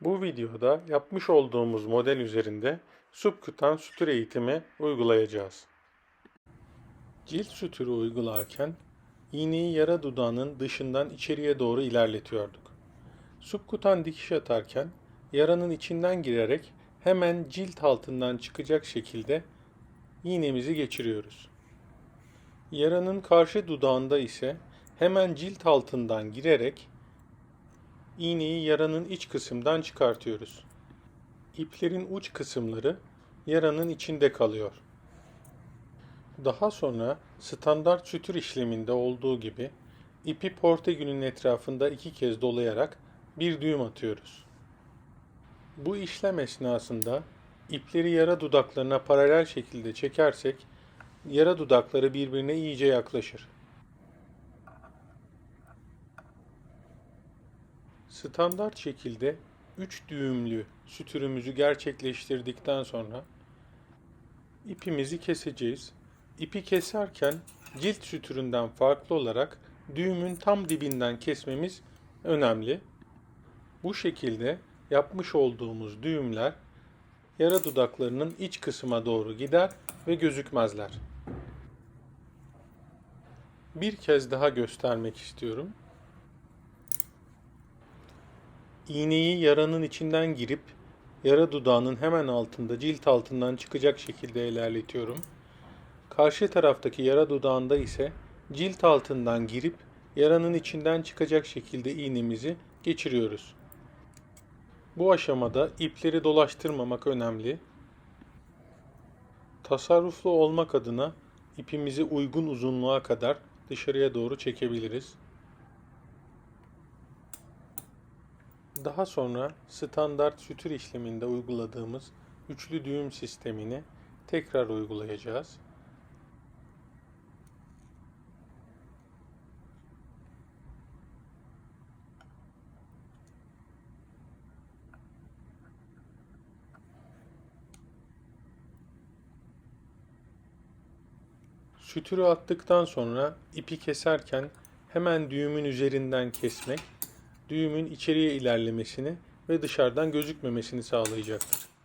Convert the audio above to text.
Bu videoda yapmış olduğumuz model üzerinde subkutan sütür eğitimi uygulayacağız. Cilt sütürü uygularken iğneyi yara dudağının dışından içeriye doğru ilerletiyorduk. Subkutan dikiş atarken yaranın içinden girerek hemen cilt altından çıkacak şekilde iğnemizi geçiriyoruz. Yaranın karşı dudağında ise hemen cilt altından girerek iğneyi yaranın iç kısımdan çıkartıyoruz. İplerin uç kısımları yaranın içinde kalıyor. Daha sonra standart sütür işleminde olduğu gibi ipi portegünün etrafında iki kez dolayarak bir düğüm atıyoruz. Bu işlem esnasında ipleri yara dudaklarına paralel şekilde çekersek yara dudakları birbirine iyice yaklaşır. Standart şekilde 3 düğümlü sütürümüzü gerçekleştirdikten sonra ipimizi keseceğiz. İpi keserken cilt sütüründen farklı olarak düğümün tam dibinden kesmemiz önemli. Bu şekilde yapmış olduğumuz düğümler yara dudaklarının iç kısma doğru gider ve gözükmezler. Bir kez daha göstermek istiyorum. İğneyi yaranın içinden girip yara dudağının hemen altında cilt altından çıkacak şekilde ilerletiyorum. Karşı taraftaki yara dudağında ise cilt altından girip yaranın içinden çıkacak şekilde iğnemizi geçiriyoruz. Bu aşamada ipleri dolaştırmamak önemli. Tasarruflu olmak adına ipimizi uygun uzunluğa kadar dışarıya doğru çekebiliriz. Daha sonra standart sütür işleminde uyguladığımız üçlü düğüm sistemini tekrar uygulayacağız. Sütürü attıktan sonra ipi keserken hemen düğümün üzerinden kesmek düğümün içeriye ilerlemesini ve dışarıdan gözükmemesini sağlayacaktır.